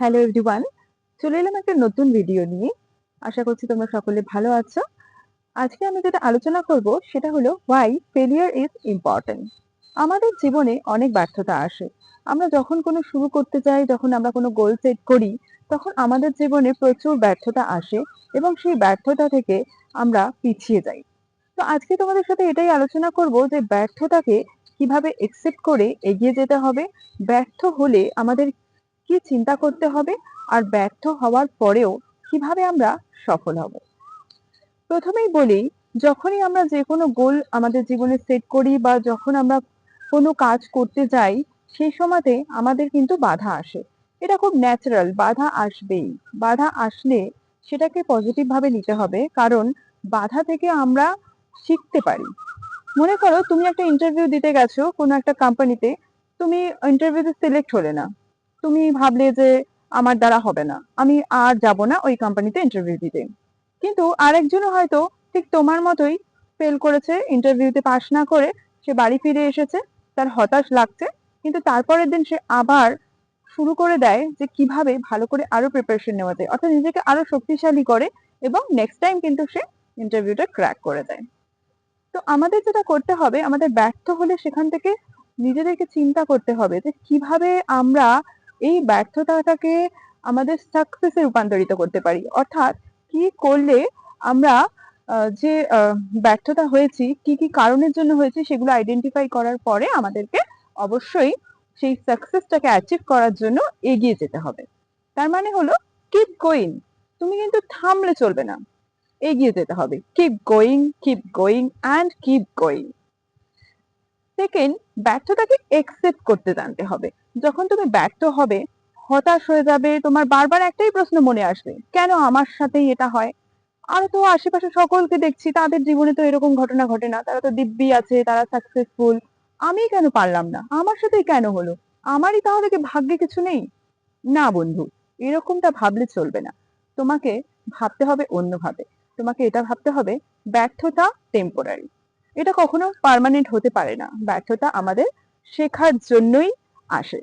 Hello everyone চলে এলাম একটা নতুন ভিডিও নিয়ে। আশা করছি তোমরা সকলে ভালো আছো। আজকে আমি যেটা আলোচনা করব, সেটা হলো ওয়াই ফেলিয়ার ইজ ইম্পর্টেন্ট আমাদের জীবনে অনেক ব্যর্থতা আসে। আমরা যখন কোনো শুরু করতে যাই, যখন আমরা কোনো গোল সেট করি, তখন আমাদের জীবনে প্রচুর ব্যর্থতা আসে এবং সেই ব্যর্থতা থেকে আমরা পিছিয়ে যাই। তো আজকে তোমাদের সাথে এটাই আলোচনা করব যে ব্যর্থতাকে কীভাবে একসেপ্ট করে এগিয়ে যেতে হবে। ব্যর্থ হলে আমাদের কি চিন্তা করতে হবে আর ব্যর্থ হওয়ার পরেও কীভাবে আমরা সফল হব? প্রথমেই বলি, যখনই আমরা যে কোনো গোল আমাদের জীবনে সেট করি বা যখন আমরা কোনো কাজ করতে যাই, সেই সময়তে আমাদের কিন্তু বাধা আসে। এটা খুব ন্যাচারাল বাধা আসবেই। বাধা আসলে সেটাকে পজিটিভ ভাবে নিতে হবে, কারণ বাধা থেকে আমরা শিখতে পারি। মনে করো, তুমি একটা ইন্টারভিউ দিতে গেছো কোনো একটা কোম্পানিতে তুমি ইন্টারভিউতে সিলেক্ট হলে না। তুমি ভাবলে যে আমার দ্বারা হবে না। আমি আর যাব না ওই কোম্পানিতে ইন্টারভিউ দিতে। কিন্তু আরেকজনও হয়তো ঠিক তোমার মতোই ফেল করেছে ইন্টারভিউতে পাশ না করে সে বাড়ি ফিরে এসেছে, তার হতাশ লাগছে। কিন্তু তারপরের দিন সে আবার শুরু করে দেয় যে কীভাবে ভালো করে আরও প্রিপারেশন নেওয়া যায়। অর্থাৎ নিজেকে আরও শক্তিশালী করে এবং নেক্সট টাইম কিন্তু সে ইন্টারভিউটা ক্র্যাক করে দেয়। তো আমাদের যেটা করতে হবে, আমাদের ব্যর্থ হলে সেখান থেকে নিজেদেরকে চিন্তা করতে হবে যে কীভাবে আমরা এই ব্যর্থতাটাকে আমাদের সাকসেসে রূপান্তরিত করতে পারি। অর্থাৎ কি করলে আমরা যে ব্যর্থতা হয়েছি, কি কি কারণের জন্য হয়েছে, সেগুলো আইডেন্টিফাই করার পরে আমাদেরকে অবশ্যই সেই সাকসেসটাকে অ্যাচিভ করার জন্য এগিয়ে যেতে হবে। তার মানে হলো কিপ গোয়িং তুমি কিন্তু থামলে চলবে না। এগিয়ে যেতে হবে। Keep going keep going and keep going second ব্যর্থতাকে একসেপ্ট করতে জানতে হবে। যখন তুমি ব্যর্থ হবে, হতাশ হয়ে যাবে, তোমার বারবার একটাই প্রশ্ন মনে আসবে, কেন আমার সাথেই এটা হয়? আর তো আশেপাশে সকলকে দেখছি, তাদের জীবনে তো এরকম ঘটনা ঘটে না, তারা তো দিব্যি আছে, তারা সাকসেসফুল আমি কেন পারলাম না? আমার সাথেই কেন হলো? আমারই তাহলে কি ভাগ্যে কিছু নেই? না বন্ধু, এরকমটা ভাবলে চলবে না। তোমাকে ভাবতে হবে অন্যভাবে। তোমাকে এটা ভাবতে হবে, ব্যর্থতা টেম্পোরারি এটা কখনো পার্মানেন্ট হতে পারে না। ব্যর্থতা আমাদের শেখার জন্যই আসে।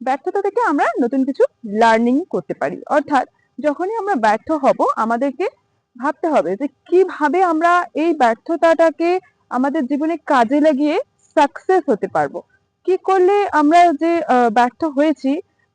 ব্যর্থতা থেকে আমরা নতুন কিছু লার্নিং করতে পারি। অর্থাৎ যখনই আমরা ব্যর্থ হব, আমাদেরকে ভাবতে হবে যে কীভাবে আমরা এই ব্যর্থতাটাকে আমাদের জীবনে কাজে লাগিয়ে সাকসেস হতে পারব। কি করলে আমরা যে ব্যর্থ হয়েছি,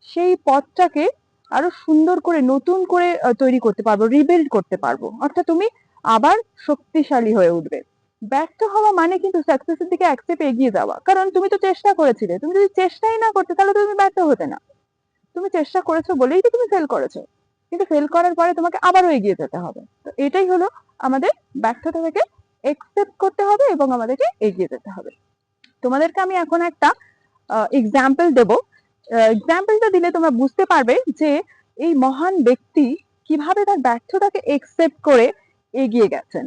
সেই পথটাকে আরও সুন্দর করে, নতুন করে তৈরি করতে পারব রিবিল্ড করতে পারব। অর্থাৎ তুমি আবার শক্তিশালী হয়ে উঠবে। ব্যর্থ হওয়া মানে কিন্তু সাকসেসের দিকে এক স্টেপ এগিয়ে যাওয়া। কারণ তুমি তো চেষ্টা করেছিলে। তুমি যদি চেষ্টাই না করতে, তাহলে তুমি ব্যর্থ হতে না। তুমি চেষ্টা করেছ বলেই তো তুমি ফেল করেছ। কিন্তু ফেল করার পরে তোমাকে আবারও এগিয়ে যেতে হবে। তো এটাই হলো আমাদের ব্যর্থতা থেকে একসেপ্ট করতে হবে এবং আমাদেরকে এগিয়ে যেতে হবে। তোমাদেরকে আমি এখন একটা এক্সাম্পল দেব। এক্সাম্পলটা দিলে তোমরা বুঝতে পারবে যে এই মহান ব্যক্তি কীভাবে তার ব্যর্থতাকে একসেপ্ট করে এগিয়ে গেছেন।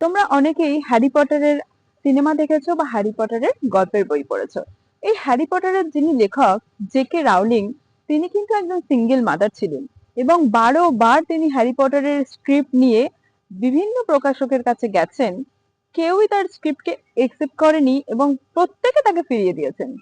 তোমরা অনেকেই হ্যারি পটারের সিনেমা দেখেছ বা হ্যারি পটারের গল্পের বই পড়েছো। এই হ্যারি পটারের যিনি লেখক, জে কে রাউলিং, তিনি কিন্তু একজন সিঙ্গেল মাদার ছিলেন এবং বারো বার তিনি হ্যারি পটারের স্ক্রিপ্ট নিয়ে বিভিন্ন প্রকাশকের কাছে গেছেন। কেউই তার স্ক্রিপ্টকে একসেপ্ট করেনি এবং প্রত্যেকে তাকে ফিরিয়ে দিয়েছেন।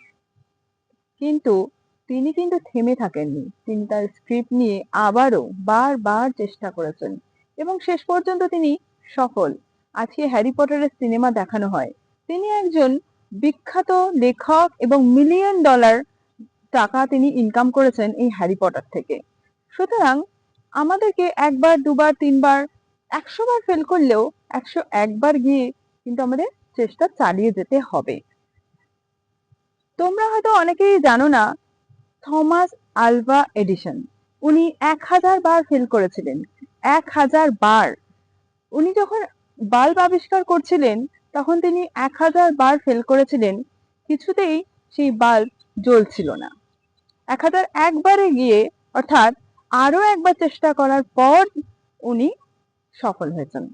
কিন্তু তিনি কিন্তু থেমে থাকেননি। তিনি তার স্ক্রিপ্ট নিয়ে আবারও বারবার চেষ্টা করেছেন এবং শেষ পর্যন্ত তিনি সফল। আজকে হ্যারি পটারের সিনেমা দেখানো হয়। তিনি একজন বিখ্যাত লেখক এবং মিলিয়ন ডলার টাকা তিনি ইনকাম করেছেন এই হ্যারি পটার থেকে। সুতরাং আমাদেরকে একবার, দুবার, তিনবার একশো বার ফেল করলেও একশো একবার গিয়ে কিন্তু আমাদের চেষ্টা চালিয়ে যেতে হবে। তোমরা হয়তো অনেকেই জানো না, থমাস আলভা এডিশন। উনি এক হাজার বার ফেল করেছিলেন। এক হাজার বার। উনি যখন বাল্ব আবিষ্কার করছিলেন, তখন তিনি এক হাজার বার ফেল করেছিলেন, কিছুতেই সেই বাল্ব জ্বলছিল না। এক হাজার একবারে গিয়ে, অর্থাৎ আরও একবার চেষ্টা করার পর উনি সফল হয়েছেন।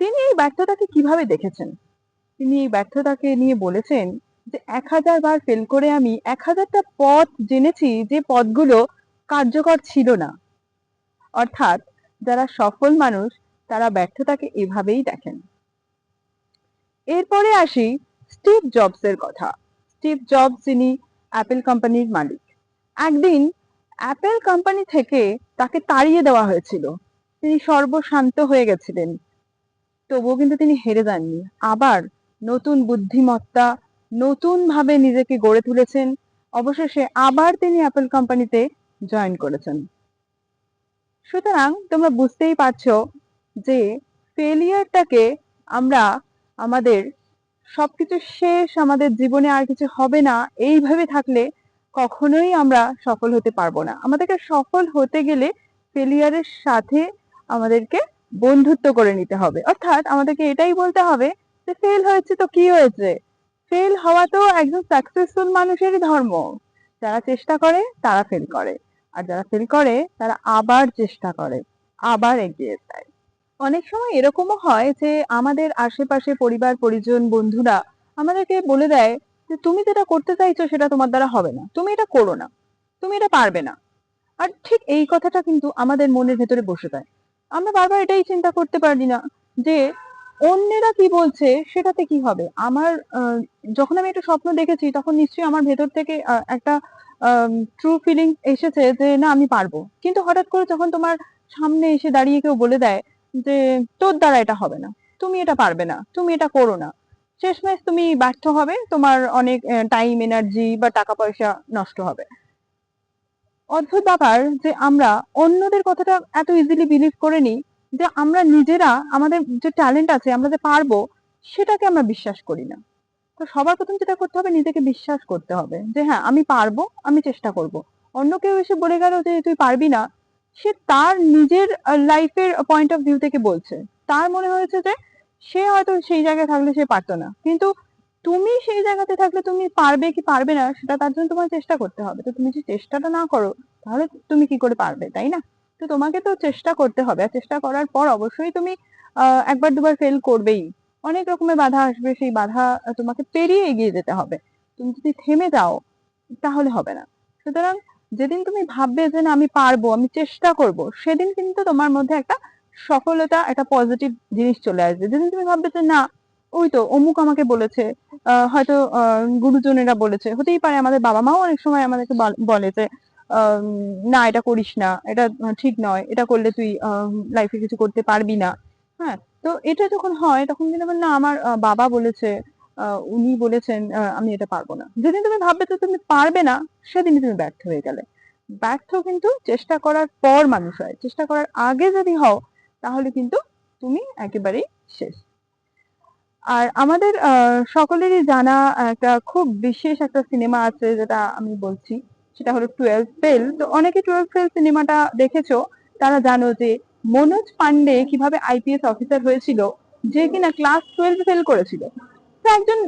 তিনি এই ব্যর্থতাকে কীভাবে দেখেছেন? তিনি এই ব্যর্থতাকে নিয়ে বলেছেন যে, এক হাজার বার ফেল করে আমি এক হাজারটা পথ জেনেছি যে পথগুলো কার্যকর ছিল না। অর্থাৎ যারা সফল মানুষ তারা ব্যর্থতাকে এভাবেই দেখেন। এরপরে আসি স্টিভ জবসের কথা। স্টিভ জবস যিনি অ্যাপেল কোম্পানির মালিক। একদিন অ্যাপেল কোম্পানি থেকে তাকে তাড়িয়ে দেওয়া হয়েছিল। তিনি সর্বশান্ত হয়ে গেছিলেন। তবুও কিন্তু তিনি হেরে যাননি। আবার নতুন বুদ্ধিমত্তা নতুন ভাবে নিজেকে গড়ে তুলেছেন। অবশেষে আবার তিনি অ্যাপেল কোম্পানিতে জয়েন করেছেন। সুতরাং তোমরা বুঝতেই পারছ যে ফেলিয়ারটাকে আমরা আমাদের সবকিছু শেষ, আমাদের জীবনে আর কিছু হবে না, এইভাবে থাকলে কখনোই আমরা সফল হতে পারব না। আমাদেরকে সফল হতে গেলে ফেলিয়ারের সাথে আমাদেরকে বন্ধুত্ব করে নিতে হবে। অর্থাৎ আমাদেরকে এটাই বলতে হবে যে ফেল হয়েছে তো কি হয়েছে? ফেল হওয়া তো একজন সাকসেসফুল মানুষেরই ধর্ম। যারা চেষ্টা করে, তারা ফেল করে। আর যারা ফেল করে, তারা আবার চেষ্টা করে, আবার এগিয়ে যায়। অনেক সময় এরকমও হয় যে আমাদের আশেপাশে পরিবার, পরিজন, বন্ধুরা আমাদেরকে বলে দেয় যে, তুমি যেটা করতে চাইছো সেটা তোমার দ্বারা হবে না। তুমি এটা করো না। তুমি এটা পারবে না। আর ঠিক এই কথাটা কিন্তু আমাদের মনের ভেতরে বসে যায়। আমরা বারবার এটাই চিন্তা করতে পারি না যে, অন্যেরা কি বলছে সেটাতে কি হবে? আমার যখন আমি একটা স্বপ্ন দেখেছি তখন নিশ্চয়ই আমার ভেতর থেকে একটা ট্রু ফিলিং এসেছে যে, না, আমি পারব। কিন্তু হঠাৎ করে যখন তোমার সামনে এসে দাঁড়িয়ে কেউ বলে দেয় যে তোর দ্বারা এটা হবে না। তুমি এটা পারবে না। তুমি এটা করো না। শেষমেশ তুমি ব্যর্থ হবে। তোমার অনেক টাইম এনার্জি বা টাকা পয়সা নষ্ট হবে। অদ্ভুত ব্যাপার যে আমরা অন্যদের কথাটা এত ইজিলি বিলিভ করে নিই যে আমরা নিজেরা আমাদের যে ট্যালেন্ট আছে, আমরা যে পারব, সেটাকে আমরা বিশ্বাস করি না। তো সবার প্রথম যেটা করতে হবে, নিজেকে বিশ্বাস করতে হবে যে হ্যাঁ আমি পারব, আমি চেষ্টা করব। অন্য কেউ এসে বলে গেল যে তুই পারবি না সে তার নিজের লাইফের পয়েন্ট অফ ভিউ থেকে বলছে। তার মনে হয়েছে যে সে হয়তো সেই জায়গায় থাকলে সে পারতো না। কিন্তু তুমি সেই জায়গাতে থাকলে তুমি পারবে কি পারবে না, সেটা তার জন্য তোমার চেষ্টা করতে হবে। তো তুমি যদি চেষ্টাটা না করো, তাহলে তুমি কি করে পারবে, তাই না? তো তোমাকে তো চেষ্টা করতে হবে। আর চেষ্টা করার পর অবশ্যই তুমি একবার দুবার ফেল করবেই। অনেক রকমের বাধা আসবে, সেই বাধা তোমাকে পেরিয়ে এগিয়ে যেতে হবে। তুমি যদি থেমে যাও, তাহলে হবে না। সুতরাং যেদিন তুমি ভাববে যে না, আমি পারব, আমি চেষ্টা করব, সেদিন কিন্তু তোমার মধ্যে একটা সফলতা, একটা পজিটিভ জিনিস চলে আসবে। যেদিন তুমি ভাববে যে না, ওই তো অমুক আমাকে বলেছে হয়তো গুরুজনেরা বলেছে, হতেই পারে আমাদের বাবা মাও অনেক সময় আমাদেরকে বলে যে না, এটা করিস না, এটা ঠিক নয়, এটা করলে তুই লাইফে কিছু করতে পারবি না। হ্যাঁ তো এটা যখন হয়, তখন কিন্তু না, আমার বাবা বলেছে উনি বলেছেন আমি এটা পারব না। যেদিন তুমি ভাববে যে তুমি পারবে না, সেদিনই তুমি ব্যর্থ হয়ে গেলে। ব্যর্থ কিন্তু চেষ্টা করার পর মানুষ হয়। চেষ্টা করার আগে যদি হও, তাহলে কিন্তু তুমি একেবারেই শেষ। আর আমাদের সকলেরই জানা একটা খুব বিশেষ একটা সিনেমা আছে যেটা আমি বলছি। সেটা হলো টুয়েলভ ফেল। তো অনেকে টুয়েলভ ফেল সিনেমাটা দেখেছ, তারা জানো যে মনোজ পান্ডে কীভাবে আইপিএস অফিসার হয়েছিল, যে কিনা ক্লাস টুয়েলভ ফেল করেছিল। তো একজন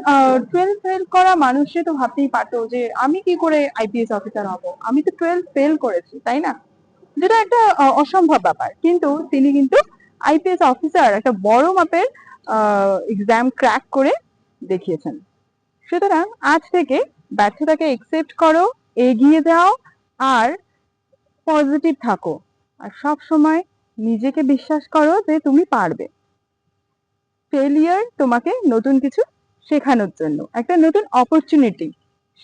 টুয়েলভ ফেল করা মানুষে তো ভাবতেই পারতো যে আমি কি করে আইপিএস অফিসার হব? আমি তো টুয়েলভ ফেল করেছি, তাই না? যেটা একটা অসম্ভব ব্যাপার। কিন্তু তিনি কিন্তু আইপিএস অফিসার একটা বড় মাপের এক্সাম ক্র্যাক করে দেখিয়েছেন। সুতরাং আজ থেকে ব্যর্থতাকে একসেপ্ট করো, এগিয়ে যাও, আর পজিটিভ থাকো। আর সব সময় নিজেকে বিশ্বাস করো যে তুমি পারবে। ফেলিয়ার তোমাকে নতুন কিছু শেখানোর জন্য। একটা নতুন অপরচুনিটি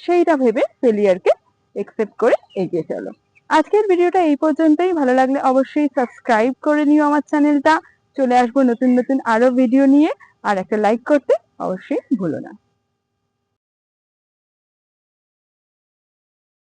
সেইটা ভেবে ফেলিয়ারকে একসেপ্ট করে এগিয়ে চলো। আজকের ভিডিওটা এই পর্যন্তই। ভালো লাগলে অবশ্যই সাবস্ক্রাইব করে নিও আমার চ্যানেলটা চলে আসব নতুন নতুন আরও ভিডিও নিয়ে। আর একটা লাইক করতে অবশ্যই ভুলো না।